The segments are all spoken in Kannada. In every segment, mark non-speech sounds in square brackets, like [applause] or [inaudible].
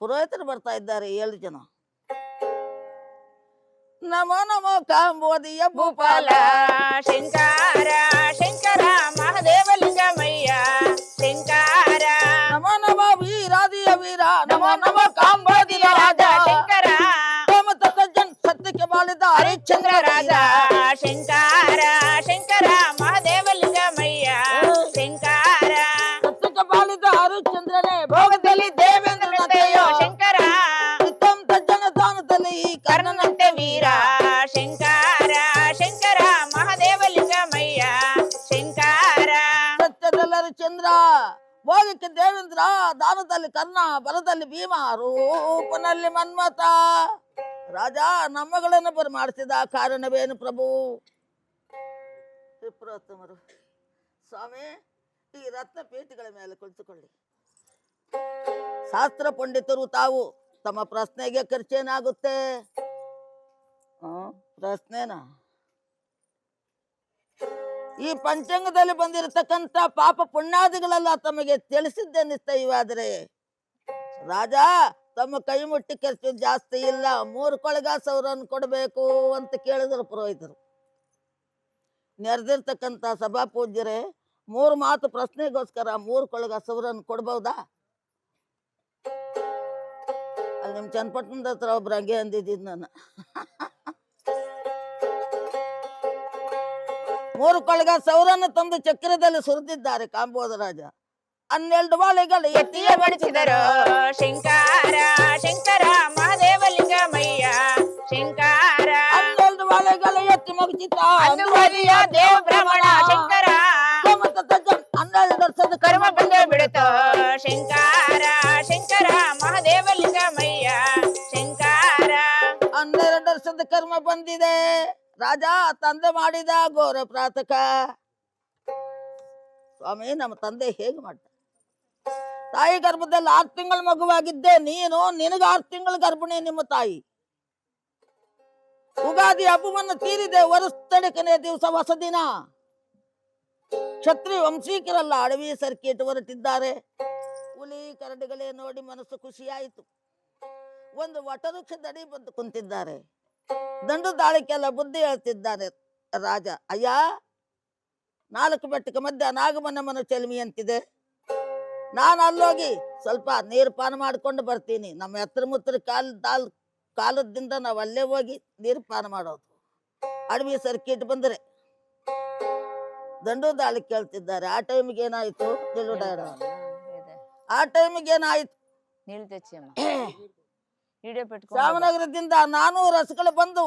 ಪುರೋಹಿತರು ಬರ್ತಾ ಇದ್ದಾರೆ ಏಳು ಜನ ನಮೋ ನಮೋ ಕಾಂಬೋದಿಯ ಭೂಪಾಲ ಭೂಪಾಲ ಶಂಕರ ಶಂಕರ ಮಹಾದೇವಲಿಂಗಮಯ್ಯ ಶಂಕರ ನಮೋ ನಮೋ ವೀರಾದಿಯ ವೀರ ನಮೋ ನಮೋ ಕಾಂಬೋದಿಯ ರಾಜ ಶಂಕರ ಸೋಮತ ಸಜ್ಜನ್ ಸತ್ಯಕ್ಕೆ ಬಾಳಿದ ಹರಿಶ್ಚಂದ್ರ ಹರಿಶ್ಚಂದ್ರ ರಾಜ ರಾಜ ಶಂಕರ ಶಂಕರ ಚಂದ್ರ ಭೋಗಕ್ಕೆ ದೇವೇಂದ್ರ, ದಾನದಲ್ಲಿ ಕರ್ಣ, ಬಲದಲ್ಲಿ ಭೀಮ, ರೂಪನಲ್ಲಿ ಮನ್ಮತ ರಾಜ ನಮ್ಮಗಳನ್ನು ಬರಮಾಡಿಸಿದ ಕಾರಣವೇನು ಪ್ರಭು? ವಿಪ್ರೋತ್ತಮರು ಸ್ವಾಮಿ, ಈ ರತ್ನ ಪೀಠಗಳ ಮೇಲೆ ಕುಳಿತುಕೊಳ್ಳಿ. ಶಾಸ್ತ್ರ ಪಂಡಿತರು ತಾವು ತಮ್ಮ ಪ್ರಶ್ನೆಗೆ ಖರ್ಚೇನಾಗುತ್ತೆ ಪ್ರಶ್ನೆನಾ? ಈ ಪಂಚಾಂಗದಲ್ಲಿ ಬಂದಿರತಕ್ಕಂತ ಪಾಪ ಪುಣ್ಯಾದಿಗಳೆಲ್ಲ ತಮಗೆ ತಿಳಿಸಿದ್ದೆನಿಸ್ತ ಇವಾದ್ರೆ ರಾಜ, ತಮ್ಮ ಕೈ ಮುಟ್ಟಿ ಖರ್ಚು ಜಾಸ್ತಿ ಇಲ್ಲ, ಮೂರು ಕೊಳಗ ಸೌರನ್ನು ಕೊಡಬೇಕು ಅಂತ ಕೇಳಿದ್ರು ಪುರೋಹಿತರು. ನೆರೆದಿರ್ತಕ್ಕಂತ ಸಭಾ ಪೂಜ್ಯರೇ ಮೂರು ಮಾತು ಪ್ರಶ್ನೆಗೋಸ್ಕರ ಮೂರು ಕೊಳಗ ಸೌರನ್ನು ಕೊಡ್ಬಹುದಾ ಅಲ್ಲಿ ನಿಮ್ ಚನ್ನಪಟ್ಟಣದ ಹತ್ರ ಒಬ್ರು ಹಂಗೆ ಅಂದಿದ್ದೀನಿ ನಾನು. ಮೂರು ಕೊಳಗ ಸೌರನ್ನು ತಂದು ಚಕ್ರದಲ್ಲಿ ಸುರಿದಿದ್ದಾರೆ ಕಾಂಬೋದ ರಾಜ ಹನ್ನೆರಡು ಬಾಳೆಗಳು ಎತ್ತಿಯ ಬಡಿಸಿದರು. ಶಂಕರ ಶಂಕರ ಮಹಾದೇವಲಿಂಗಮಯ್ಯ. ಶಂಕರ. ಹನ್ನೆರಡು ಬಾಳೆಗಳು ಎತ್ತಿ ಮುಗಿಸಿತ ದೇವ ಬ್ರಹ್ಮಣ ಶಂಕರ. ಹನ್ನೆರಡು ವರ್ಷದ ಕರ್ಮ ಬಂದೇ ಬಿಡುತ್ತೋ? ಶಂಕರ ಶಂಕರ ಮಹಾದೇವಲಿಂಗಮಯ್ಯ. ಶಂಕರ. ಹನ್ನೆರಡು ವರ್ಷದ ಕರ್ಮ ಬಂದಿದೆ. ರಾಜ ತಂದೆ ಮಾಡಿದ ಘೋರ ಪ್ರಾತಕ. ಸ್ವಾಮಿ, ನಮ್ಮ ತಂದೆ ಹೇಗೆ ಮಾಡ್ತಾರೆ? ತಾಯಿ ಗರ್ಭದಲ್ಲಿ ಆರು ತಿಂಗಳ ಮಗುವಾಗಿದ್ದೆ, ನೀನು, ನಿನಗ ಆರು ತಿಂಗಳ ಗರ್ಭಿಣಿ, ನಿಮ್ಮ ತಾಯಿ. ಉಗಾದಿ ಹಬ್ಬವನ್ನು ತೀರಿದೆ ವರುಸ್ತಡಕನೆ ದಿವಸ ಹೊಸ ದಿನ. ಕ್ಷತ್ರಿಯ ವಂಶೀಕರೆಲ್ಲ ಅಡವಿ ಸರ್ಕಿಟ್ ಹೊರಟಿದ್ದಾರೆ. ಹುಲಿ, ಕರಡಿಗಳೇ ನೋಡಿ ಮನಸ್ಸು ಖುಷಿಯಾಯಿತು. ಒಂದು ವಟವೃಕ್ಷದಡಿ ಬಂದು ಕುಂತಿದ್ದಾರೆ. ದಂಡು ದಾಳಿಕೆಲ್ಲ ಬುದ್ಧಿ ಹೇಳ್ತಿದ್ದಾನೆ ರಾಜ. ಅಯ್ಯ ನಾಲ್ಕು ಬೆಟ್ಟಕ್ಕೆ ಮಧ್ಯ ಮನ ಚೆಲ್ಮಿ ಅಂತಿದೆ. ನಾನು ಅಲ್ಲೋಗಿ ಸ್ವಲ್ಪ ನೀರು ಪಾನ ಮಾಡ್ಕೊಂಡು ಬರ್ತೀನಿ. ನಮ್ಮ ಎತ್ತರ ಮುತ್ತರ ಕಾಲ ದಾಲ್ ಕಾಲದಿಂದ ನಾವು ಅಲ್ಲೇ ಹೋಗಿ ನೀರು ಪಾನ ಮಾಡೋದು. ಅಡವಿ ಸರ್ಕಿಟ್ ಬಂದ್ರೆ. ದಂಡು ದಾಳಿ ಕೇಳ್ತಿದ್ದಾರೆ. ಆ ಟೈಮ್ಗೆ ಏನಾಯ್ತು? ಆ ಟೈಮ್ಗೆ ಏನಾಯ್ತು? [coughs] ಹಿಡಿಯೋ ಪೆಟ್ಕೊಂಡು ಶ್ರಾವನಗರದಿಂದ ನಾನೂರು ರಸಗಳು ಬಂದು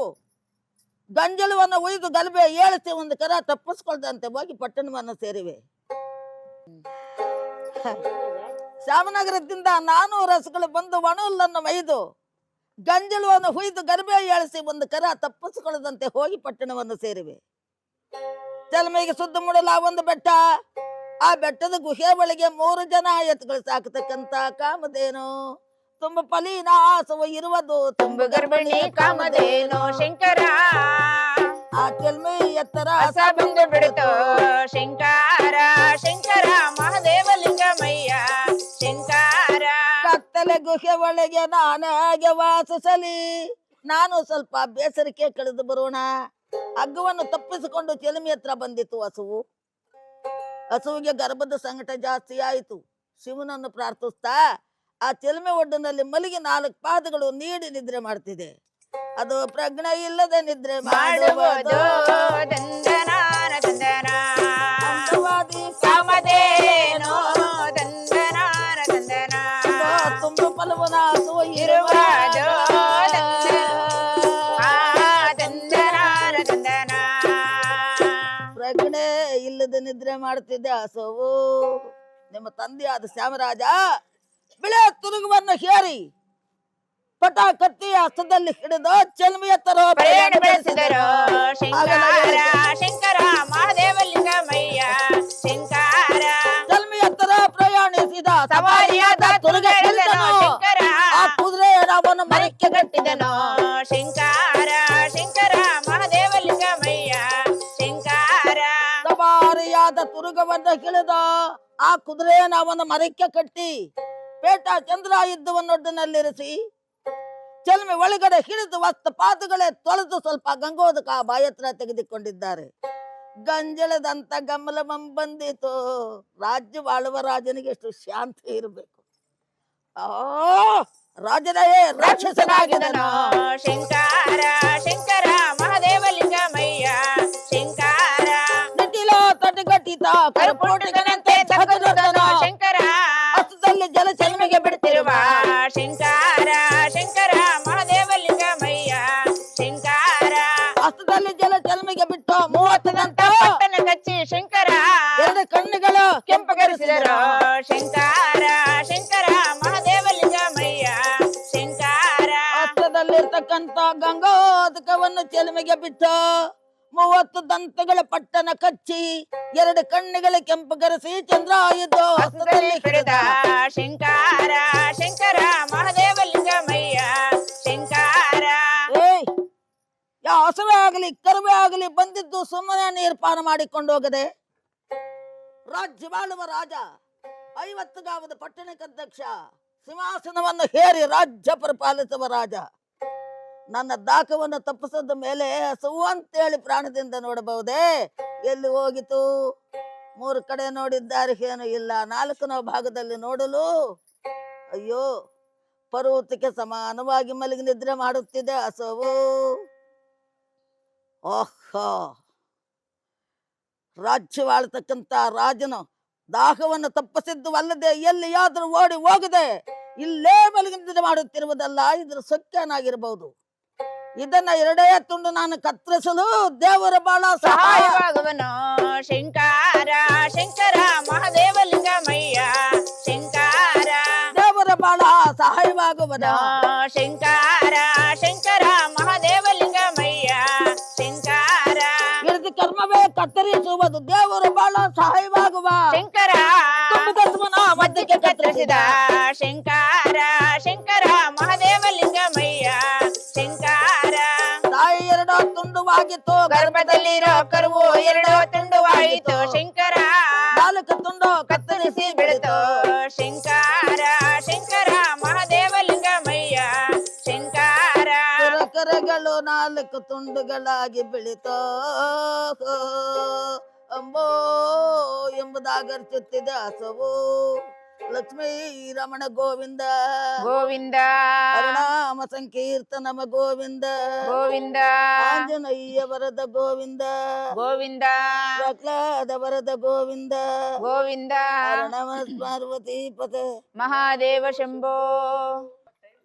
ಗಂಜಲವನ್ನು ಒಯ್ದು ಗಲಭೆ ಏಳಿಸಿ ಒಂದು ಕರ ತಪ್ಪಿಸ್ಕೊಳ್ದಂತೆ ಹೋಗಿ ಪಟ್ಟಣವನ್ನು ಸೇರಿವೆ. ಶ್ಯಾಮನಗರದಿಂದ ನಾನೂರು ರಸಗಳು ಬಂದು ಒಣಹುಲ್ಲನ್ನು ಮೈದು ಗಂಜಲವನ್ನು ಹುಯ್ದು ಗರ್ಭೆ ಏಳಿಸಿ ಒಂದು ಕರ ತಪ್ಪಿಸಿಕೊಳ್ಳದಂತೆ ಹೋಗಿ ಪಟ್ಟಣವನ್ನು ಸೇರಿವೆ. ಚಲಮೆಗೆ ಸುದ್ದ ಮುಡಲ ಒಂದು ಬೆಟ್ಟ, ಆ ಬೆಟ್ಟದ ಗುಹೆ ಒಳಗೆ ಮೂರು ಜನ ಎತ್ತುಗಳು ಸಾಕತಕ್ಕಂತ ಕಾಮಧೇನು. ತುಂಬ ಫಲೀನ ಆಸವ ಇರುವುದು ತುಂಬ ಗರ್ಭಿಣಿ ಕಾಮದೇನೋ ಶಂಕರ. ಆ ಕೆಲ್ಮೆ ಎತ್ತರ ಹಸ ಬಂದು ಬಿಡುತ್ತೋ ಶಂಕರ. ಶಂಕರ ಮಹಾದೇವಲಿಂಗಮಯ್ಯ. ಶಂಕರ. ಕತ್ತಲೆ ಗುಹೆ ಒಳಗೆ ನಾನಾಗೆ ವಾಸಿಸಲಿ. ನಾನು ಸ್ವಲ್ಪ ಬೇಸರಿಕೆ ಕಳೆದು ಬರೋಣ. ಹಗ್ಗವನ್ನು ತಪ್ಪಿಸಿಕೊಂಡು ಚೆಲುಮಿ ಹತ್ರ ಬಂದಿತ್ತು ಹಸುವು ಹಸುವಿಗೆ ಗರ್ಭದ ಸಂಕಟ ಜಾಸ್ತಿ ಆಯಿತು. ಶಿವನನ್ನು ಪ್ರಾರ್ಥಿಸ್ತಾ ಆ ಚಿಲುಮೆ ಒಡ್ಡಿನಲ್ಲಿ ಮಲಗಿ ನಾಲ್ಕು ಪಾದಗಳು ನೀಡಿ ನಿದ್ರೆ ಮಾಡ್ತಿದೆ. ಅದು ಪ್ರಜ್ಞೆ ಇಲ್ಲದೆ ನಿದ್ರೆ ತುಂಬ ಫಲವನ ದಂದನ ಪ್ರಜ್ಞೆ ಇಲ್ಲದೆ ನಿದ್ರೆ ಮಾಡ್ತಿದ್ದೆ ಹಸುವು ನಿಮ್ಮ ತಂದೆಯಾದ ಶ್ಯಾಮರಾಜ ಬಿಳೆ ತುರುಗುವನ್ನು ಹೇರಿ ಪಟ ಕತ್ತಿ ಹಸ್ತದಲ್ಲಿ ಹಿಡಿದು ಚೆಲ್ಮಿಯ ತರ ಪ್ರಯಾಣ ಬೆಳೆಸಿದರು. ಶಂಕರ ಶಂಕರ ಮಹಾದೇವಲಿಂಗಮಯ್ಯ ಶಂಕರ. ಚೆಲ್ಮಿಯ ತರ ಪ್ರಯಾಣಿಸಿದ ಸವಾರಿಯಾದ ತುರುಗ ಶಂಕರ. ಆ ಕುದುರೆ ರಾಮನ ಮರಕ್ಕೆ ಕಟ್ಟಿದನು. ಶಂಕರ ಶಂಕರ ಮಹಾದೇವಲಿಂಗಮಯ್ಯ ಶಂಕರ. ಸವಾರಿಯಾದ ತುರುಗವನ್ನು ಹಿಡಿದ ಆ ಕುದುರೆಯನ್ನು ಅವನ ಮರಕ್ಕೆ ಕಟ್ಟಿ ಪೇಟ ಚಂದ್ರ ಯುದ್ಧವನ್ನೊಡ್ಡನಲ್ಲಿರಿಸಿ ಚೆಲ್ಮೆ ಒಳಗಡೆ ಹಿಡಿದು ವಸ್ತು ಪಾದಗಳೇ ತೊಳೆದು ಸ್ವಲ್ಪ ಗಂಗೋದಕ ಬಾಯತ್ರ ತೆಗೆದುಕೊಂಡಿದ್ದಾರೆ. ಗಂಜಲದಂತ ಗಮಲ ಬಂದಿತು. ರಾಜ್ಯ ಬಾಳುವ ರಾಜನಿಗೆ ಎಷ್ಟು ಶಾಂತಿ ಇರಬೇಕು. ಆ ರಾಜನೇ ರಾಕ್ಷಸನಾಗಿದನು. ಶಂಕರ ಶಂಕಾರ ಮಹಾದೇವಲಿಂಗಮಯ್ಯ ಶಂಕಾರ. ನಿಟಿಲ ತಟಗಟ್ಟಿತ ಕರ್ಪೂಟಗನಂತೆ ಕೆಂಪಗರಿಸಿದರು ಶಂಕಾರ ಶಂಕರ ಮಹಾದೇವಲಿಂಗಮಯ್ಯ ಶಂಕಾರ. ಹಸ್ತದಲ್ಲಿರ್ತಕ್ಕಂತ ಗಂಗೋದಕವನ್ನು ಚೆಲುಮೆಗೆ ಬಿಟ್ಟು ಮೂವತ್ತು ದಂತಗಳ ಪಟ್ಟಣ ಕಚ್ಚಿ ಎರಡು ಕಣ್ಣುಗಳ ಕೆಂಪಗರಿಸಿ ಚಂದ್ರ ಇದು ಹಸ್ತದಲ್ಲಿ ಹಿಡಿದ ಶಂಕಾರ ಶಂಕರ ಮಹಾದೇವಲಿಂಗಮಯ್ಯ ಶಂಕಾರ. ಏಯ್ ಯಾವ ಹಸುವೆ ಆಗಲಿ ಕರುವೆ ಆಗಲಿ ಬಂದಿದ್ದು ಸುಮ್ಮನೆ ನೀರ್ಪಾನ ಮಾಡಿಕೊಂಡು ಹೋಗದೆ. ರಾಜ್ಯವಾಳುವ ರಾಜ ಐವತ್ತು ಗಾವದ ಪಟ್ಟಣಕ್ಕೆ ಅಧ್ಯಕ್ಷ, ಸಿಂಹಾಸನವನ್ನು ಹೇರಿ ರಾಜ್ಯ ಪರಿಪಾಲಿಸುವ ರಾಜ. ನನ್ನ ದಾಖವನ್ನು ತಪ್ಪಿಸದ ಮೇಲೆ ಹಸುವು ಅಂತೇಳಿ ಪ್ರಾಣದಿಂದ ನೋಡಬಹುದೇ? ಎಲ್ಲಿ ಹೋಗಿತು? ಮೂರು ಕಡೆ ನೋಡಿದ್ದಾರೆ, ಏನು ಇಲ್ಲ. ನಾಲ್ಕನೇ ಭಾಗದಲ್ಲಿ ನೋಡಲು? ಅಯ್ಯೋ, ಪರ್ವತಕ್ಕೆ ಸಮಾನವಾಗಿ ಮಲಗಿ ನಿದ್ರೆ ಮಾಡುತ್ತಿದೆ ಹಸುವು. ಓಹೋ! ರಾಜ್ಯವಾಳ್ತಕ್ಕಂತ ರಾಜನು ದಾಹವನ್ನು ತಪ್ಪಿಸಿದ್ದು ಅಲ್ಲದೆ ಎಲ್ಲಿಯಾದ್ರೂ ಓಡಿ ಹೋಗದೆ ಇಲ್ಲೇ ಮಲಗಿ ನಿದ್ರೆ ಮಾಡುತ್ತಿರುವುದಲ್ಲ ಇದ್ರ ಸೊಕ್ಕನಾಗಿರಬಹುದು ಇದನ್ನ ಎರಡೇ ತುಂಡು ನಾನು ಕತ್ತರಿಸಲು ದೇವರ ಬಾಳ ಸಹಾಯ. ಸಹಾಯವಾಗುವನು ಶಂಕಾರ ಶಂಕರ ಮಹಾದೇವಲಿಂಗಮಯ್ಯ ಶಂಕಾರ. ದೇವರ ಬಾಳ ಸಹಾಯವಾಗುವನ. ಶಂಕರ ಕತ್ತರಿಸುವುದು ದೇವರು ಬಹಳ ಸಹಾಯವಾಗುವ. ಶಂಕರ ಮಧ್ಯಕ್ಕೆ ಕತ್ತರಿಸಿದ ಶಂಕರ ಶಂಕರ ಮಹಾದೇವಲಿಂಗಮಯ್ಯ ಶಂಕರ. ತಾಯಿ ಎರಡೋ ತುಂಡುವಾಗಿತ್ತು ಗರ್ಭದಲ್ಲಿರೋ ಕರುವು ಎರಡೋ ತುಂಡುವಾಯಿತು ಶಂಕರ. ನಾಲ್ಕು ತುಂಡು ಕತ್ತರಿಸಿ ಬೆಳೆದು ಶಂಕರ. ಕರೆಗಳು ನಾಲ್ಕು ತುಂಡುಗಳಾಗಿ ಬೆಳಿತೋ. ಅಂಬೋ ಎಂಬುದಾಗರ್ಚುತ್ತಿದೆ ಹಸವು ಲಕ್ಷ್ಮೀ ರಮಣ ಗೋವಿಂದ. ಗೋವಿಂದ. ನಾಮ ಸಂಕೀರ್ತನಮ ಗೋವಿಂದ. ಗೋವಿಂದ. ಆಂಜನೇಯ ವರದ ಗೋವಿಂದ. ಗೋವಿಂದ. ಪ್ರಹ್ಲಾದ ವರದ ಗೋವಿಂದ. ಗೋವಿಂದ. ನಮ ಪಾರ್ವತಿ ಪದ ಮಹಾದೇವ ಶಂಭೋ.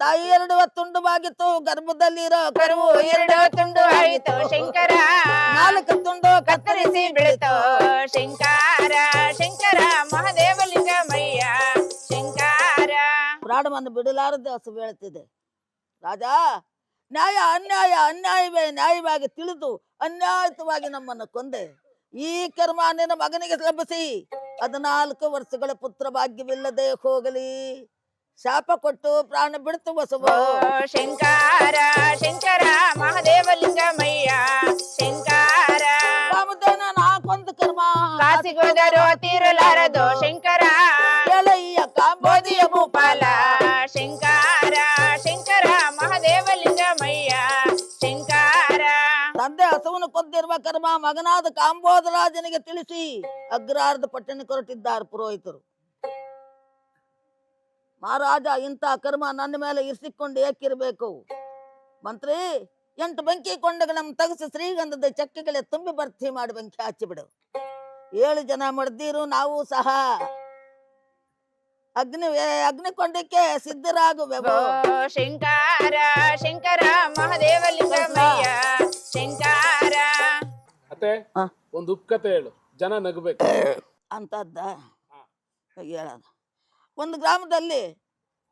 ತಾಯಿ ಎರಡು ತುಂಡುವಾಗಿತ್ತು ಗರ್ಭದಲ್ಲಿರೋ ಕರುವು ಎರಡು ತುಂಡು ಆಯಿತು. ಶಂಕರ ನಾಲ್ಕು ತುಂಡು ಕತ್ತರಿಸಿ ಬೆಳೆತು. ಶಂಕರ ಶಂಕರ ಮಹಾದೇವಲಿಂಗಮಯ್ಯ ಶಂಕರ. ಪ್ರಾಣವನ್ನು ಬಿಡಲಾರದೆ ಹಸು ಬೀಳುತ್ತಿದೆ ರಾಜ ನ್ಯಾಯ ಅನ್ಯಾಯ ಅನ್ಯಾಯವೇ ನ್ಯಾಯವಾಗಿ ತಿಳಿದು ಅನ್ಯಾಯತವಾಗಿ ನಮ್ಮನ್ನು ಕೊಂದೆ. ಈ ಕರ್ಮ ನಿನ್ನ ಮಗನಿಗೆ ಲಭಿಸಿ. ಹದಿನಾಲ್ಕು ವರ್ಷಗಳ ಪುತ್ರ ಭಾಗ್ಯವಿಲ್ಲದೆ ಹೋಗಲಿ. ಶಾಪ ಕೊಟ್ಟು ಪ್ರಾಣ ಬಿಡ್ತು ಬಸವ. ಶಂಕರ ಶಂಕಾರ ಮಹಾದೇವಲಿಂಗಮಯ್ಯ ಶಂಕಾರ. ಕಾಮಧೇನ ನಾಕೊಂದು ಕರ್ಮ. ಕಾಸಿಗೋದರು ತೀರಲಾರದು ಶಂಕರ. ಎಲಯ್ಯ ಕಾಂಬೋದಿಯ ಭೂಪಾಲ. ಶಂಕಾರ ಶಂಕರ ಮಹಾದೇವಲಿಂಗಮಯ್ಯ ಶಂಕಾರ. ತಂದೆ ಹಸುವನ್ನು ಕೊದ್ದಿರುವ ಕರ್ಮ ಮಗನಾದ ಕಾಂಬೋದರಾಜನಿಗೆ ತಿಳಿಸಿ. ಅಗ್ರಾರ್ಧ ಪಟ್ಟಣಕ್ಕೆ ಹೊರಟಿದ್ದಾರೆ ಪುರೋಹಿತರು. ಮಹಾರಾಜ ಇಂಥ ಕರ್ಮ ನನ್ನ ಮೇಲೆ ಇರಿಸಿಕೊಂಡು ಏಕಿರಬೇಕು ಮಂತ್ರಿ ಎಂಟು ಬೆಂಕಿ ನಮ್ಮ ತಗಸಿ ಶ್ರೀಗಂಧದ ಚಕ್ಕೆಗಳೇ ತುಂಬಿ ಭರ್ತಿ ಮಾಡಿ ಬೆಂಕಿ ಹಚ್ಚಿಬಿಡು ಏಳು ಜನ ಮಡ್ದಿರು ನಾವು ಸಹ. ಅಗ್ನಿ ಅಗ್ನಿಕೊಂಡಕ್ಕೆ ಸಿದ್ಧರಾಗುವೆವು. ಶಂಕಾರ ಶಂಕರ ಮಹಾದೇವಲಿಂಗಮಯ್ಯ ಶಂಕಾರ. ಅತ್ತೆ ಒಂದು ಉಪ್ಕತೆ ಹೇಳು. ಜನ ನಗಬೇಕು. ಅಂತದ್ದ ಹೇಳೋಣ ಒಂದು ಗ್ರಾಮದಲ್ಲಿ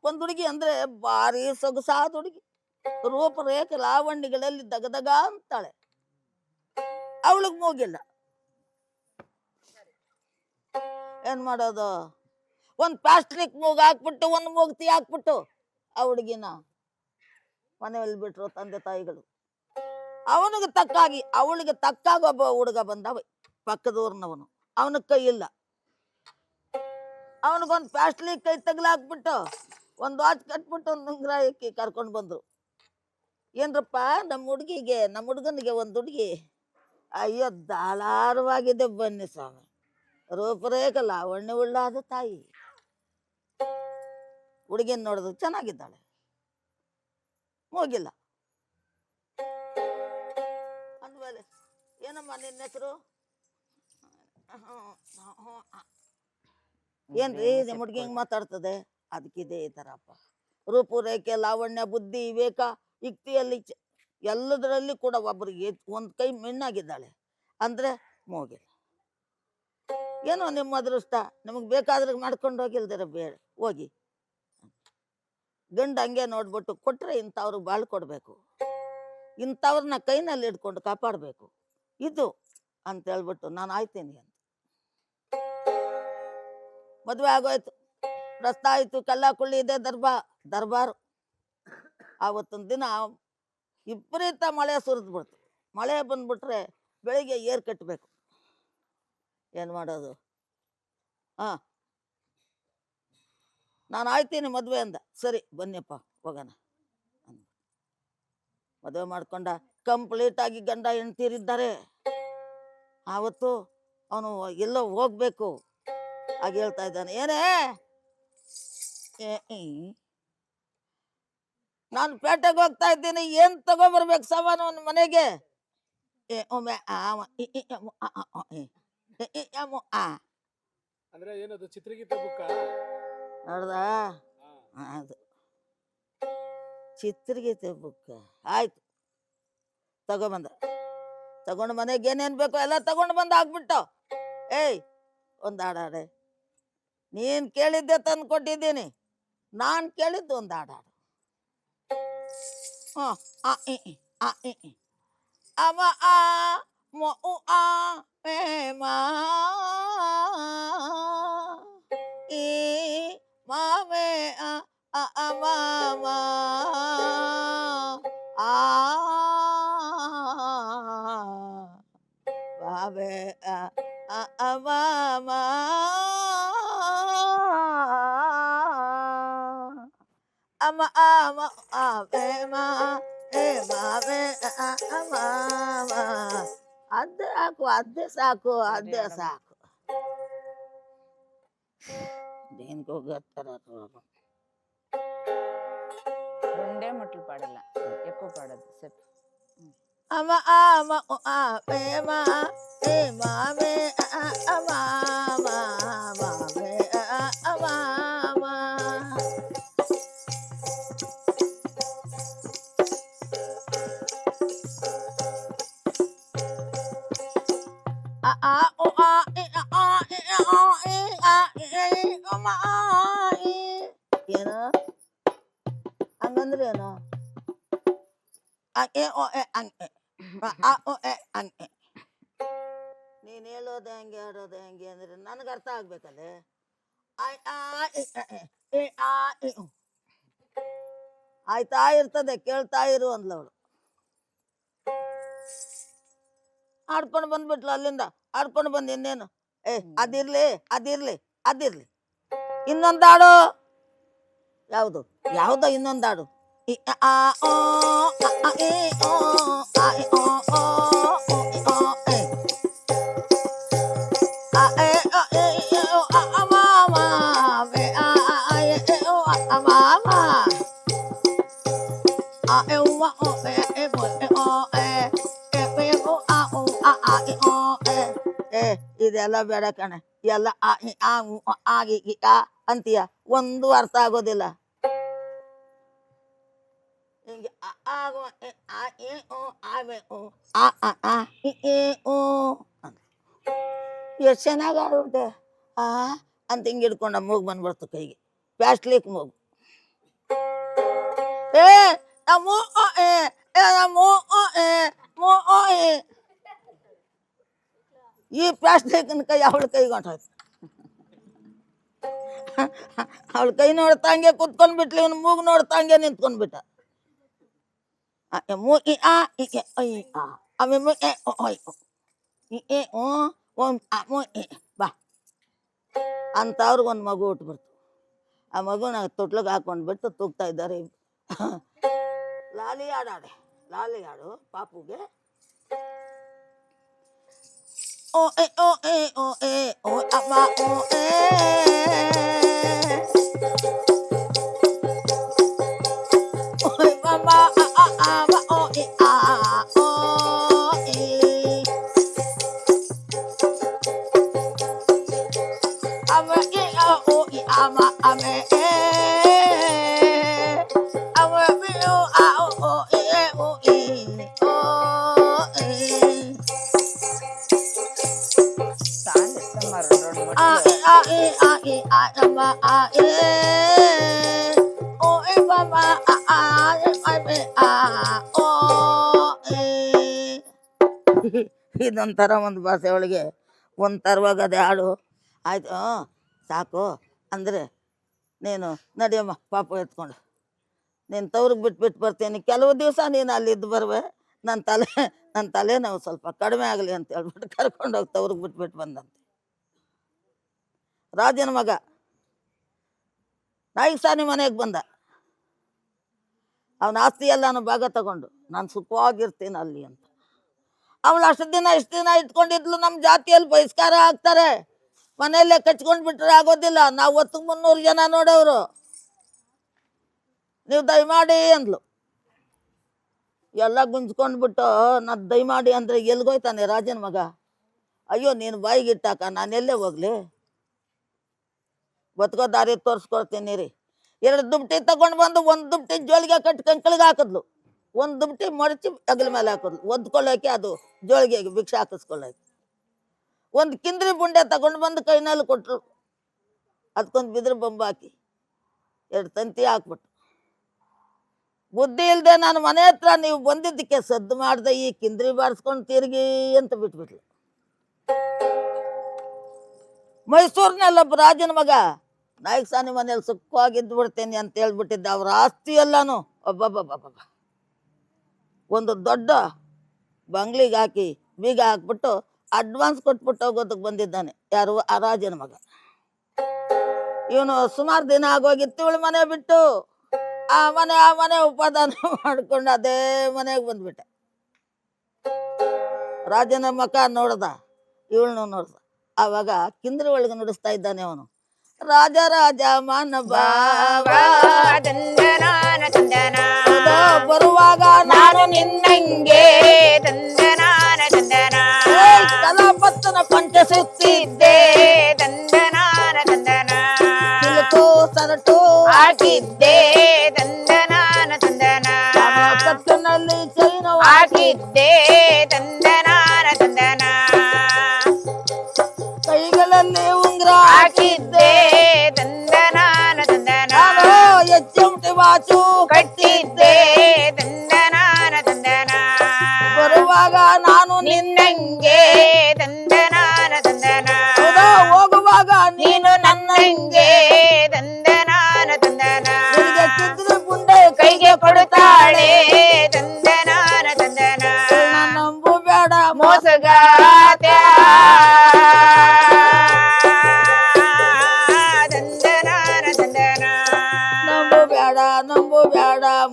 ಒಂದು ಹುಡುಗಿ ಅಂದ್ರೆ ಭಾರಿ ಸೊಗಸಾದ ಹುಡುಗಿ. ರೂಪರೇಖ ಲಾವಣ್ಯಗಳಲ್ಲಿ ದಗದಗ ಅಂತಾಳೆ. ಅವಳಿಗೆ ಮೂಗಿಲ್ಲ. ಏನ್ ಮಾಡೋದು? ಒಂದು ಪ್ಲಾಸ್ಟಿಕ್ ಮೂಗು ಹಾಕ್ಬಿಟ್ಟು, ಒಂದು ಮೂಗ್ತಿ ಹಾಕ್ಬಿಟ್ಟು ಆ ಹುಡುಗಿನ ಮನೆಯಲ್ಲಿ ಬಿಟ್ರು ತಂದೆ ತಾಯಿಗಳು. ಅವನಿಗೆ ತಕ್ಕಾಗಿ, ಅವಳಿಗೆ ತಕ್ಕಾಗ ಒಬ್ಬ ಹುಡುಗ ಬಂದವ. ಪಕ್ಕದೂರ್ನವನು. ಅವನ ಕೈ ಇಲ್ಲ ಅವನಿಗೊಂದು ಪ್ಯಾಸ್ಟ್ಲಿ ಕೈ ತಗ್ಲಾಕ್ಬಿಟ್ಟು ಒಂದು ವಾಚ್ ಕಟ್ಬಿಟ್ಟು ಒಂದು ಉಂಗುರ ಇಕ್ಕಿ ಕರ್ಕೊಂಡು ಬಂದರು. ಏನ್ರಪ್ಪ ನಮ್ಮ ಹುಡುಗಿಗೆ ನಮ್ಮ ಹುಡುಗನಿಗೆ ಒಂದು ಹುಡುಗಿ? ಅಯ್ಯೋ, ದಾಳಾರವಾಗಿದೆ ಬನ್ನಿ ಸ್ವಾಮಿ. ರೂಪರೇಖ ಲಾವಣ್ಯ ಉಳ್ಳಾದ ತಾಯಿ. ಹುಡುಗಿನ ನೋಡಿದ್ರು ಚೆನ್ನಾಗಿದ್ದಾಳೆ. ಹೋಗಿಲ್ಲ ಅಂದ್ಮೇಲೆ, ಏನಮ್ಮ ನಿನ್ನ ಹೆಸರು? ಏನ್ರಿ ನಿಮ್ಮ ಹುಡುಗಿ ಹಿಂಗ್ ಮಾತಾಡ್ತದೆ? ಅದಕ್ಕಿದೆ ಈ ಥರಪ್ಪ ರೂಪುರೇಖೆ ಲಾವಣ್ಯ ಬುದ್ಧಿ ವಿವೇಕ ಯುಕ್ತಿಯಲ್ಲಿ ಎಲ್ಲದರಲ್ಲಿ ಕೂಡ ಒಬ್ಬರಿಗೆ ಒಂದು ಕೈ ಮಿಣ್ಣಾಗಿದ್ದಾಳೆ ಅಂದ್ರೆ ಮೋಗಿಲ್ಲ ಏನೋ ನಿಮ್ಮ ಅದೃಷ್ಟ. ನಿಮಗೆ ಬೇಕಾದ್ರೆ ಮಾಡ್ಕೊಂಡು ಹೋಗಿಲ್ದಿರ ಬೇಡ ಹೋಗಿ. ಗಂಡ ಹಂಗೆ ನೋಡ್ಬಿಟ್ಟು ಕೊಟ್ರೆ ಇಂಥವ್ರಿಗೆ ಬಾಳ್ ಕೊಡಬೇಕು. ಇಂಥವ್ರನ್ನ ಕೈನಲ್ಲಿ ಇಟ್ಕೊಂಡು ಕಾಪಾಡಬೇಕು. ಇದು ಅಂತ ಹೇಳ್ಬಿಟ್ಟು ನಾನು ಆಯ್ತೀನಿ ಅಂತ. ಮದುವೆ ಆಗೋಯ್ತು. ರಸ್ತ ಆಯ್ತು ಕಲ್ಲ ಕುಳ್ಳಿ ಇದೆ, ದರ್ಬಾ, ದರ್ಬಾರು. ಆವತ್ತೊಂದು ದಿನ ವಿಪರೀತ ಮಳೆ ಸುರಿದು ಬಿಡ್ತು. ಮಳೆ ಬಂದ್ಬಿಟ್ರೆ ಬೆಳಿಗ್ಗೆ ಏರ್ ಕಟ್ಟಬೇಕು ಏನು ಮಾಡೋದು? ಹಾಂ. ನಾನು ಆಯ್ತೀನಿ ಮದುವೆ ಅಂದ. ಸರಿ, ಬನ್ನಿಯಪ್ಪ, ಹೋಗೋಣ ಮದುವೆ ಮಾಡ್ಕೊಂಡ ಕಂಪ್ಲೀಟ್ ಆಗಿ ಗಂಡ ಹೆಂಡ್ತೀರಿದ್ದಾರೆ. ಆವತ್ತು ಅವನು ಎಲ್ಲೋ ಹೋಗ್ಬೇಕು. ಹಾಗೆ ಹೇಳ್ತಾ ಇದ್ದಾನೆ. ಏನೇ. ನಾನು ಪೇಟೆಗೆ ಹೋಗ್ತಾ ಇದ್ದೀನಿ. ಏನ್ ತಗೊಬರ್ಬೇಕು ಸಾಮಾನು ಒಂದು ಮನೆಗೆ? ಏ ಒಮ್ಮೆ ಆ ಆ. ಅಂದ್ರೆ ಏನದು ಚಿತ್ರಗೀತೆ ಬುಕ್ಕ? ನೋಡ್ದಾ? ಅದು. ಚಿತ್ರಗೀತೆ ಬುಕ್ ಆಯ್ತು. ತಗೊಂಬಂದ. ತಗೊಂಡು ಮನೆಗೆ ಏನೇನ್ ಬೇಕೋ ಎಲ್ಲ ತಗೊಂಡು ಬಂದು ಆಗ್ಬಿಟ್ಟು ಏಯ್ ಒಂದು ಹಾಡಾಡೆ ನೀನ್ ಕೇಳಿದ್ದೆ ತಂದು ಕೊಟ್ಟಿದ್ದೀನಿ. ನಾನು ಕೇಳಿದ್ದು ಒಂದು ಹಾಡಾಡು ಹಾಂ ಆ ಇ ಇ, ಆ ಮೊ ಆ ಅಮ ಅಮ ಆ ಬೆ ಮಾ ಏ ಬಾಬೆ ಅ ಅ ಅ ಮಾ ಮಾ ಅದೇ ಸಾಕು ಅದೇ ಸಾಕು ಅದೇ ಸಾಕು దేనికో గత్తర రెండే ముట్లు పాడాల ఎక్కువ పాడద్దు సెట్ అమ ఆమ ఉ ఆ ప్రేమ ఏ మామే ಓ ಎ ಅನ್ ಎ ಅ ಆ ಓ ಎ ಎ ನೀನು ಹೇಳೋದು ಹೆಂಗೆ ಆಡೋದು ಹೆಂಗೆ ಅಂದ್ರೆ ನನಗೆ ಅರ್ಥ ಆಗ್ಬೇಕಲ್ಲೇ? ಐ ಆ ಇ ಅ ಎ, ಎ ಆ ಇ ಉ. ಆಯ್ತಾ ಇರ್ತದೆ ಕೇಳ್ತಾ ಇರು ಅಂದ್ಲವಳು. ಆಡ್ಕೊಂಡು ಬಂದ್ಬಿಟ್ಲು ಅಲ್ಲಿಂದ. ಆಡ್ಕೊಂಡು ಬಂದು ಇನ್ನೇನು? ಏ ಅದಿರ್ಲಿ ಅದಿರ್ಲಿ ಅದಿರ್ಲಿ. ಇನ್ನೊಂದು ಹಾಡು. ಯಾವುದು? ಯಾವುದೋ ಇನ್ನೊಂದು ಹಾಡು. ಇ ಅ ಆ ಓ ಅ ಆ ಇ ಓ ಆ E O O O E O A. ಆ ಎ ಅ ಎ ಇ ಎ ಓ ಅ ಅ ಮಾ ಮಾ ಮೆ ಆ ಆ ಆ ಎ ಎ ಓ ಅ ಅ ಮಾ ಮಾ. ಆ ಎ ಉ ವ ಓ ಎ ಎ ಮೊ ಎ ಓ ಎ ಎ ಎ ಓ ಆ ಉ ಆ ಆ ಇ ಓ ಎ ಏ ಇದೆಲ್ಲ ಬೇಡ ಕಣೆ ಎಲ್ಲ ಆ ಇ ಆ ಉ ಅ ಆ ಗಿ ಗಿ ಆ ಅಂತೀಯ ಒಂದು ಅರ್ಥ ಆಗೋದಿಲ್ಲ ಹಿಂಗೆ ಅ ಆ ಗು ಎ ಆ ಎ ಓ ಆ ಬೆ ಓ ಆ ಆ ಆ ಇ ಎ ಓ ಅಂತ ಎಷ್ಟು ಚೆನ್ನಾಗಿ ಆಡ್ಬಿಟ್ಟೆ ಆ ಅಂತ ಹಿಂಗೆ ಹಿಡ್ಕೊಂಡ ಮೂಗು ಬಂದ್ಬಿಡ್ತು ಕೈಗೆ ಪ್ಯಾಸ್ಟ್ಲಿಕ್ ಮೂಗು ಏ ನಮೋ ಅ ಎ ಏ ನಮೋ ಅ ಎ ಮೋ ಅ ಎ ಈ ಪ್ಲಾಸ್ಟಿಕ್ನ ಕೈ ಅವಳ ಕೈಗೆ ಹೊಂಟೋಯ್ತು ಅವಳ ಕೈ ನೋಡ್ತಂಗೆ ಕುತ್ಕೊಂಡ್ಬಿಟ್ಲಿ ಇವ್ನು ಮೂಗು ನೋಡ್ತಂಗೆ ನಿಂತ್ಕೊಂಡ್ಬಿಟ್ಟ ಆ, ಎ, ಮು ಇ ಆ ಇ ಎ ಐ ಆ ಆಮೇಲೆ ಮು ಎ ಒ, ಐ, ಒ. ಇ ಎ ಓ ಓಂ ಆ ಮು ಎ ಬಾ ಅಂಥವ್ರಿಗೆ ಒಂದು ಮಗು ಹುಟ್ಬಿಡ್ತು ಆ ಮಗುನ ತೊಟ್ಲಿಗೆ ಹಾಕೊಂಡು ಬಿಟ್ಟು ತೂಗ್ತಾ ಇದ್ದಾರೆ ಲಾಲಿ ಹಾಡಾಡೆ ಲಾಲಿ ಹಾಡು ಪಾಪುಗೆ ಓ ಎ ಓ ಎ ಓ ಎ ಓ ಅಮ್ಮ ಓ ಎ ಇದೊಂಥರ ಒಂದು ಭಾಷೆ ಒಳಗೆ ಒಂದು ಅದೇ ಹಾಡು. ಆಯ್ತು ಸಾಕು. ಅಂದರೆ ನೀನು ನಡಿಯಮ್ಮ ಪಾಪ ಎತ್ಕೊಂಡು. ನೀನು ತವ್ರಿಗೆ ಬಿಟ್ಬಿಟ್ಟು ಬಿಟ್ಟು ಬರ್ತೀನಿ. ಕೆಲವು ದಿವಸ ನೀನು ಅಲ್ಲಿದ್ದು ಬರುವೆ. ನನ್ನ ತಲೆ ನನ್ನ ತಲೆ ನಾವು ಸ್ವಲ್ಪ ಕಡಿಮೆ ಆಗಲಿ ಅಂತ ಹೇಳ್ಬಿಟ್ಟು ಕರ್ಕೊಂಡು ಹೋಗಿ ತವ್ರಿಗೆ ಬಿಟ್ಬಿಟ್ಟು ಬಿಟ್ಟು ಬಂದಂತೆ. ರಾಜನ ಮಗ. ನಾಯಿಗೆ ಸಾನಿ ಮನೆಗೆ ಬಂದ. ಅವನ ಆಸ್ತಿ ಎಲ್ಲಾನು ಭಾಗ ತಗೊಂಡು. ನಾನು ಸುಖವಾಗಿರ್ತೀನಿ ಅಲ್ಲಿ ಅಂತ. ಅವಳು ಅಷ್ಟು ದಿನ ಇಷ್ಟು ದಿನ ಇಟ್ಕೊಂಡಿದ್ಲು ನಮ್ಮ ಜಾತಿಯಲ್ಲಿ ಬಹಿಷ್ಕಾರ ಆಗ್ತಾರೆ. ಮನೆಯಲ್ಲೇ ಕಚ್ಕೊಂಡು ಬಿಟ್ರೆ ಆಗೋದಿಲ್ಲ. ನಾವು ಹೊತ್ತು ಮುನ್ನೂರು ಜನ ನೋಡೋರು ನೀವು ದಯಮಾಡಿ ಅಂದ್ಲು. ಎಲ್ಲ ಗುಂಜ್ಕೊಂಡ್ಬಿಟ್ಟು ನಾ ದಯಮಾಡಿ ಅಂದರೆ ಎಲ್ಗೋಯ್ತಾನೆ ರಾಜನ ಮಗ? ಅಯ್ಯೋ, ನೀನು ಬಾಯಿಗೆ ಇಟ್ಟಾಕ ನಾನು ಎಲ್ಲೇ ಹೋಗ್ಲಿ? ಬದುಕೋ ದಾರಿ ತೋರಿಸ್ಕೊಡ್ತೀನಿ ರೀ. ಎರಡು ದುಪ್ಟಿ ತಗೊಂಡು ಬಂದು ಒಂದು ದುಪ್ಟಿ ಜೋಳಿಗೆ ಕಟ್ಟಿ ಕಂಕಳಿಗೆ ಹಾಕಿದ್ಲು. ಒಂದು ದುಬ್ಟಿ ಮಡಚಿ ಅಗಲ ಮೇಲೆ ಹಾಕೋದು. ಒದ್ಕೊಳ್ಳೋಕೆ ಅದು ಜೋಳಿಗೆಗೆ ಭಿಕ್ಷೆ ಹಾಕಿಸ್ಕೊಳ್ಳೋಕೆ. ಒಂದು ಕಿಂದ್ರಿ ಬುಂಡೆ ತಗೊಂಡು ಬಂದು ಕೈನಲ್ಲಿ ಕೊಟ್ಟರು ಅದಕ್ಕೊಂದು ಬಿದ್ರ ಬೊಂಬು ಹಾಕಿ. ಎರಡು ತಂತಿ ಹಾಕ್ಬಿಟ್ಟು ಬುದ್ಧಿ ಇಲ್ಲದೆ ನಾನು ಮನೆ ಹತ್ರ ನೀವು ಬಂದಿದ್ದಕ್ಕೆ ಸದ್ದು ಮಾಡಿದೆ ಈ ಕಿಂದ್ರಿ ಬಾರಿಸ್ಕೊಂಡು ತಿರುಗಿ ಅಂತ ಬಿಟ್ಬಿಟ್ಲು. ಮೈಸೂರಿನಲ್ಲೊಬ್ಬ ರಾಜನ ಮಗ, ನಾಯಕ್ ಸಾನಿ ಮನೇಲಿ ಸುಖವಾಗಿದ್ದು ಬಿಡ್ತೇನೆ ಅಂತ ಹೇಳ್ಬಿಟ್ಟಿದ್ದೆ ಅವ್ರ ಆಸ್ತಿ ಎಲ್ಲಾನು ಒಬ್ಬೊಬ್ಬೊಬ್ಬೊಬ್ಬ ಒಂದು ದೊಡ್ಡ ಬಂಗ್ಲಿಗೆ ಹಾಕಿ ಬೀಗ ಹಾಕ್ಬಿಟ್ಟು ಅಡ್ವಾನ್ಸ್ ಕೊಟ್ಬಿಟ್ಟು ಹೋಗೋದಕ್ಕೆ ಬಂದಿದ್ದಾನೆ. ಯಾರು? ಆ ರಾಜನ ಮಗ. ಇವನು ಸುಮಾರು ದಿನ ಆಗೋಗಿತ್ತು ಇವಳು ಮನೆ ಬಿಟ್ಟು ಆ ಮನೆ ಆ ಮನೆ ಉಪಾದಾನ ಮಾಡ್ಕೊಂಡು ಅದೇ ಮನೆಗೆ ಬಂದ್ಬಿಟ್ಟೆ. ರಾಜನ ಮಕ ನೋಡ್ದ ಇವಳನ್ನು ನೋಡ್ದ. ಆವಾಗ ಕಿಂದ್ರ ಒಳಗೆ ನುಡಿಸ್ತಾ ಇದ್ದಾನೆ ಅವನು. ರಾಜ ರಾಜ ಮಾನ ಅದೋ ಬರುವಾಗ ನಾನು ನಿನ್ನಂಗೆ ದಂದನಾನ ದಂದನ ಕಲಾಪತ್ತನ ಪಂಚ ಸುತ್ತಿದ್ದೆ. ಇದ್ದೆ ದಂದನಾನ ದಂದನ ಸಿಲುಕು ಸರಟು ಹಾಕಿದ್ದೆ ದಂದನಾನ ದಂದನ ಕತ್ತಿನಲ್ಲಿ ಚೈನವ ಹಾಕಿದ್ದೆ. ದಂದನಾನ ದಂದನ ಕೈಗಳಲ್ಲಿ ಉಂಗ್ರ ಹಾಕಿದ್ದೆ. ದಂದನಾನ ದಂದನ ನಾನು ಎಚ್ಚುಂಟಿ ವಾಚು ಕಟ್ಟಿದ್ದೆ.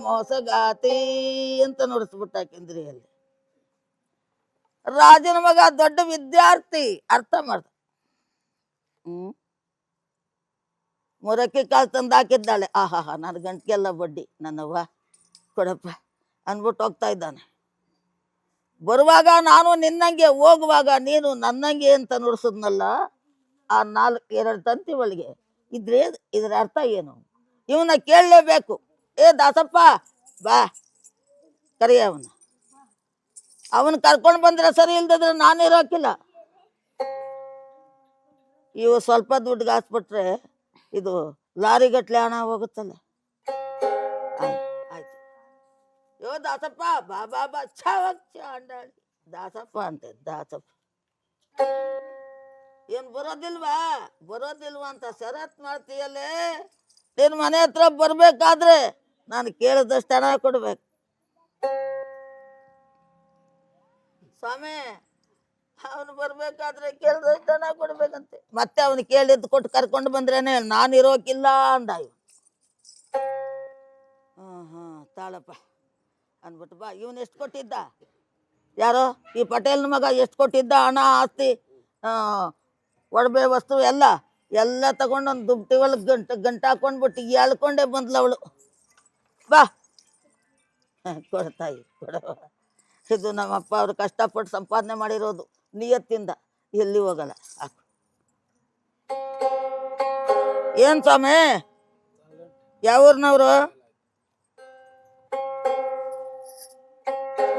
ಮೋಸಗಾತಿ ಅಂತ ನುಡಿಸ್ಬಿಟ್ಟ ಕೇಂದ್ರಿಯಲ್ಲಿ ರಾಜನ ಮಗ ದೊಡ್ಡ ವಿದ್ಯಾರ್ಥಿ, ಅರ್ಥ ಮಾಡ್ದ. ಹ್ಮ್? ಮೊರಕ್ಕೆ ಕಾಲು ತಂದು ಹಾಕಿದ್ದಾಳೆ ಆಹಾಹಾ ನನ್ನ ಗಂಟ್ಗೆಲ್ಲ ಬಡ್ಡಿ, ನನ್ನವ್ವ, ಕೊಡಪ್ಪ, ಅಂದ್ಬಿಟ್ಟು ಹೋಗ್ತಾ ಇದ್ದಾನೆ. ಬರುವಾಗ ನಾನು ನಿನ್ನಂಗೆ ಹೋಗುವಾಗ ನೀನು ನನ್ನಂಗೆ ಅಂತ ನುಡಿಸಿದ್ನಲ್ಲ, ಆ ನಾಲ್ಕು ಎರಡು ತಂತಿ ಒಳಗೆ. ಇದ್ರೆ ಇದರ ಅರ್ಥ ಏನು? ಇವನ್ನ ಕೇಳಲೇಬೇಕು. ಏ ದಾಸಪ್ಪ, ಬಾ. ಕರಿಯ ಅವನ. ಅವನು ಕರ್ಕೊಂಡು ಬಂದ್ರೆ ಸರಿ ಇಲ್ದಿದ್ರೆ ನಾನು ಇರೋಕಿಲ್ಲ. ಇವು ಸ್ವಲ್ಪ ದುಡ್ಡು ಹಾಸ್ಬಿಟ್ರೆ ಇದು ಲಾರಿ ಗಟ್ಲೆ ಹಣ ಹೋಗುತ್ತಲ್ಲ. ಯೋ ದಾಸಪ್ಪ ಬಾ ಬಾ ಬಾ ಛ ಚಾಂಡಾಳಿ ದಾಸಪ್ಪ ಅಂತ, ದಾಸಪ್ಪ. ಏನು ಬರೋದಿಲ್ವಾ? ಬರೋದಿಲ್ವಾ ಅಂತ ಶರತ್ ಮಾಡ್ತೀಯಲ್ಲೇ ನಿನ್ ಮನೆ ಹತ್ರ ಬರ್ಬೇಕಾದ್ರೆ ನಾನು ಕೇಳಿದಷ್ಟು ಹಣ ಕೊಡ್ಬೇಕು. ಸ್ವಾಮಿ, ಅವನು ಬರ್ಬೇಕಾದ್ರೆ ಕೇಳಿದಷ್ಟು ಹಣ ಕೊಡ್ಬೇಕಂತೆ. ಮತ್ತೆ ಅವನು ಕೇಳಿದ್ದು ಕೊಟ್ಟು ಕರ್ಕೊಂಡು ಬಂದ್ರೇನೆ ನಾನು ಇರೋಕಿಲ್ಲ ಅಂದ ಇವ ತಾಳಪ್ಪ. ಅಂದ್ಬಿಟ್ಟು, ಬಾ, ಇವನ್ ಎಷ್ಟು ಕೊಟ್ಟಿದ್ದ? ಯಾರೋ? ಈ ಪಟೇಲ್ನ ಮಗ ಎಷ್ಟು ಕೊಟ್ಟಿದ್ದ? ಹಣ, ಆಸ್ತಿ ಒಡಬೆ ವಸ್ತು, ಎಲ್ಲ. ಎಲ್ಲ ತಗೊಂಡು ಒಂದು ಒಳಗೆ ಗಂಟು ಗಂಟು ಹಾಕೊಂಡ್ಬಿಟ್ಟು ಎಳ್ಕೊಂಡೇ ಬಂದ್ಲು ಅವಳು. ಬಾ. ಕೊಡ್ತಾಯಿ ಕೊಡು ಇದು ನಮ್ಮಪ್ಪ ಅವರು ಕಷ್ಟಪಟ್ಟು ಸಂಪಾದನೆ ಮಾಡಿರೋದು ನಿಯತ್ತಿಂದ. ಎಲ್ಲಿ ಹೋಗಲ್ಲ. ಏನ್ ಸ್ವಾಮಿ? ಯಾವ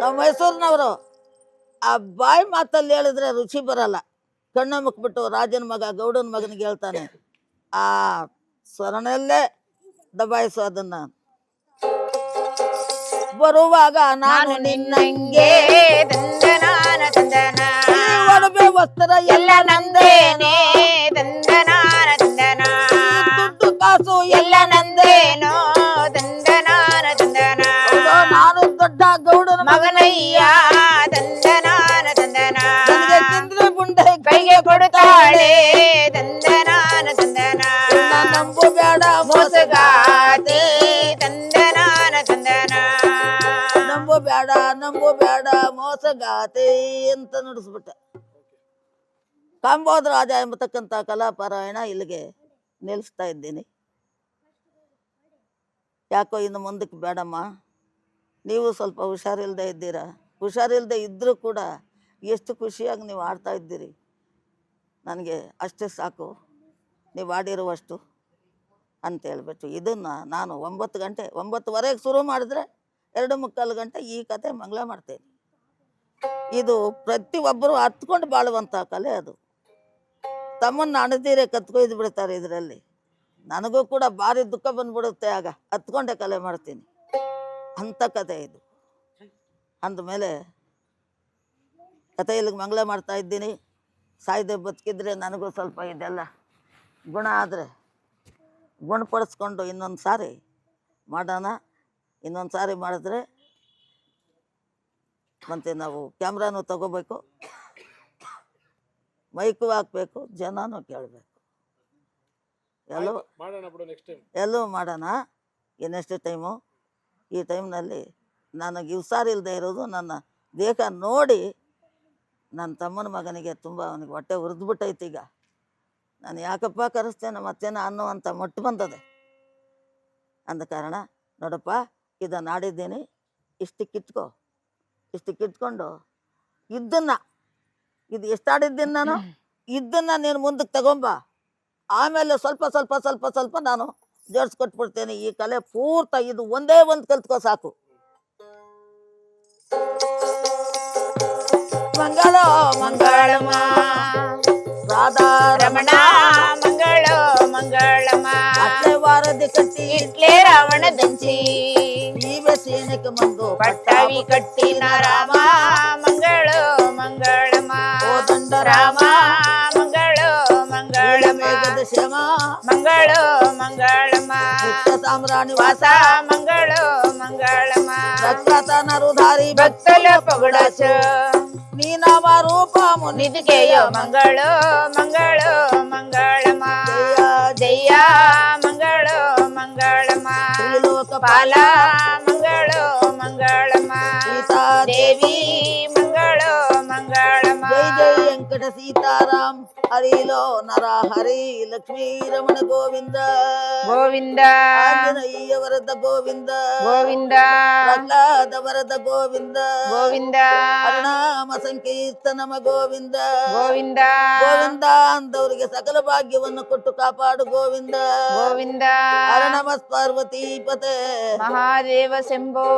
ನಾವು ಮೈಸೂರಿನವರು ಆ ಬಾಯಿ ಮಾತಲ್ಲಿ ಹೇಳಿದ್ರೆ ರುಚಿ ಬರಲ್ಲ. ಕಣ್ಣು ಮುಕ್ಬಿಟ್ಟು ರಾಜನ ಮಗ ಗೌಡನ ಮಗನಿಗೆ ಹೇಳ್ತಾನೆ ಆ ಸ್ವರನಲ್ಲೇ ದಬಾಯಿಸು ಅದನ್ನ. ಬರುವಾಗ ನಾನು ನಾನು ನಿನ್ನಂಗೆ ದಂದನಾನ ಒಡವೆ ವಸ್ತ್ರ ಎಲ್ಲ ನಂದೇನೆ. ದಂದನಾನ ತಂದನ. ದುಡ್ಡು ಕಾಸು ಎಲ್ಲ ದಂದನಾನ ಬುಂಡೆ ಕೈಗೆ ಕೊಡುತ್ತಾಳೆ ದಂದನಾನ ತಂದನ ನಂಬು ಬೇಡ ಮೋಸಗಾತಿ. ದಂದನಾನ ತಂದನ ನಂಬು ಬೇಡ ನಂಬು ಬೇಡ ಮೋಸಗಾತಿ ಅಂತ ನುಡಿಸ್ಬಿಟ್ಟ. ಕಾಂಬೋದ ರಾಜ ಎಂಬತಕ್ಕಂಥ ಕಲಾಪಾರಾಯಣ ಇಲ್ಲಿಗೆ ನಿಲ್ಲಿಸ್ತಾ ಇದ್ದೀನಿ. ಯಾಕೋ ಇನ್ನು ಮುಂದಕ್ಕೆ ಬೇಡಮ್ಮ. ನೀವು ಸ್ವಲ್ಪ ಹುಷಾರಿಲ್ಲದೆ ಇದ್ದೀರಾ? ಹುಷಾರಿಲ್ಲದೆ ಇದ್ದರೂ ಕೂಡ ಎಷ್ಟು ಖುಷಿಯಾಗಿ ನೀವು ಆಡ್ತಾ ಇದ್ದೀರಿ? ನನಗೆ ಅಷ್ಟೇ ಸಾಕು. ನೀವು ಆಡಿರುವಷ್ಟು ಅಂತ ಹೇಳ್ಬಿಟ್ಟು ಇದನ್ನು ನಾನು ಒಂಬತ್ತು ಗಂಟೆ, ಒಂಬತ್ತುವರೆಗೆ ಶುರು ಮಾಡಿದ್ರೆ ಎರಡು ಮುಕ್ಕಾಲು ಗಂಟೆ ಈ ಕತೆ ಮಂಗಳ ಮಾಡ್ತೇನೆ. ಇದು ಪ್ರತಿಯೊಬ್ಬರು ಹತ್ಕೊಂಡು ಬಾಳುವಂಥ ಕಲೆ ಅದು. ತಮ್ಮನ್ನು ಅಣದೀರೆ ಕತ್ಕೊಯ್ದು ಬಿಡ್ತಾರೆ ಇದರಲ್ಲಿ. ನನಗೂ ಕೂಡ ಭಾರಿ ದುಃಖ ಬಂದ್ಬಿಡುತ್ತೆ ಆಗ. ಹತ್ಕೊಂಡೆ ಕಲೆ ಮಾಡ್ತೀನಿ. ಅಂಥ ಕತೆ ಇದು. ಅಂದಮೇಲೆ ಕತೆ ಇಲ್ಲಿಗೆ ಮಂಗಳ ಮಾಡ್ತಾ ಇದ್ದೀನಿ. ಸಾಯ್ದೆ ಬದುಕಿದ್ರೆ ನನಗೂ ಸ್ವಲ್ಪ ಇದೆಲ್ಲ ಗುಣ ಆದರೆ ಗುಣಪಡಿಸ್ಕೊಂಡು ಇನ್ನೊಂದು ಸಾರಿ ಮಾಡೋಣ. ಇನ್ನೊಂದು ಸಾರಿ ಮಾಡಿದ್ರೆ ಮತ್ತು ನಾವು ಕ್ಯಾಮ್ರಾನು ತಗೋಬೇಕು. ಮೈಕು ಹಾಕಬೇಕು ಜನನೂ ಕೇಳಬೇಕು. ಎಲ್ಲೋ ಮಾಡೋಣ ಇನ್ನೆಷ್ಟು ನೆಕ್ಸ್ಟ್ ಟೈಮ್ ಎಲ್ಲೂ ಮಾಡೋಣ ಇನ್ನೆಷ್ಟು ಟೈಮು ಈ ಟೈಮ್ನಲ್ಲಿ ನನಗೆ ಹುಷಾರಿಲ್ಲದೆ ಇರೋದು ನನ್ನ ದೇಹ ನೋಡಿ ನನ್ನ ತಮ್ಮನ ಮಗನಿಗೆ ತುಂಬ ಅವನಿಗೆ ಹೊಟ್ಟೆ ಉರಿದ್ಬಿಟ್ಟೈತೆ ಈಗ. ನಾನು ಯಾಕಪ್ಪ ಕರೆಸ್ತೇನೆ ಮತ್ತೇನೋ ಅನ್ನುವಂಥ ಮೊಟ್ಟು ಬಂದದೆ. ಅಂದ ಕಾರಣ ನೋಡಪ್ಪ ಇದನ್ನು ಆಡಿದ್ದೀನಿ ಇಷ್ಟು ಕಿತ್ಕೋ ಇಷ್ಟು ಕಿತ್ಕೊಂಡು ಇದನ್ನು ಇದು ಎಷ್ಟು ಆಡಿದ್ದೀನಿ ನಾನು? ಇದನ್ನು ನೀನು ಮುಂದಕ್ಕೆ ತಗೊಂಬ. ಆಮೇಲೆ ಸ್ವಲ್ಪ ಸ್ವಲ್ಪ ಸ್ವಲ್ಪ ಸ್ವಲ್ಪ ನಾನು ಜೋಡಿಸ್ಕೊಟ್ಬಿಡ್ತೇನೆ ಈ ಕಲೆ ಪೂರ್ತ ಇದು ಒಂದೇ ಒಂದು ಕಲ್ತ್ಕೋ ಸಾಕು ಮಂಗಳ ಮಂಗಳಮ ರಾಧಾ ರಮಣ ಮಂಗಳ ಮಂಗಳಮ ಅಟ್ಲೆ ವಾರದಿ ಕಟ್ಟಿ ಇಟ್ಲೆ ರಾವಣ ದಂಚಿ ಈ ಬೆಸೀನಕ್ಕೆ ಮಂದು ಪಟ್ಟವಿ ಕಟ್ಟಿನ ರಾಮ రామరా నివాస మంగళ మంగళమా. భక్తుల పొగడచ నీ నామ రూపము నిధికేయ మంగళ మంగళ మంగళమా. జయ మంగళ మంగళమా. పాలా ಜೈ ವೆಂಕಟ ಸೀತಾರಾಮ್ ಹರಿಲೋ ನರ ಹರಿ ಲಕ್ಷ್ಮೀ ರಮಣ ಗೋವಿಂದ ಗೋವಿಂದ ಆಂಜನೇಯ ವರದ ಗೋವಿಂದ ಗೋವಿಂದ ಪ್ರಹ್ಲಾದ ವರದ ಗೋವಿಂದ ಗೋವಿಂದ ಹರಿನಾಮ ಸಂಕೀರ್ತನಮ ಗೋವಿಂದ ಗೋವಿಂದ ಗೋವಿಂದ ಅಂದವರಿಗೆ ಸಕಲ ಭಾಗ್ಯವನ್ನು ಕೊಟ್ಟು ಕಾಪಾಡು ಗೋವಿಂದ ಗೋವಿಂದ ಹರ ನಮಃ ಪಾರ್ವತಿ ಪತೆ ಮಹಾದೇವ ಶಂಭೋ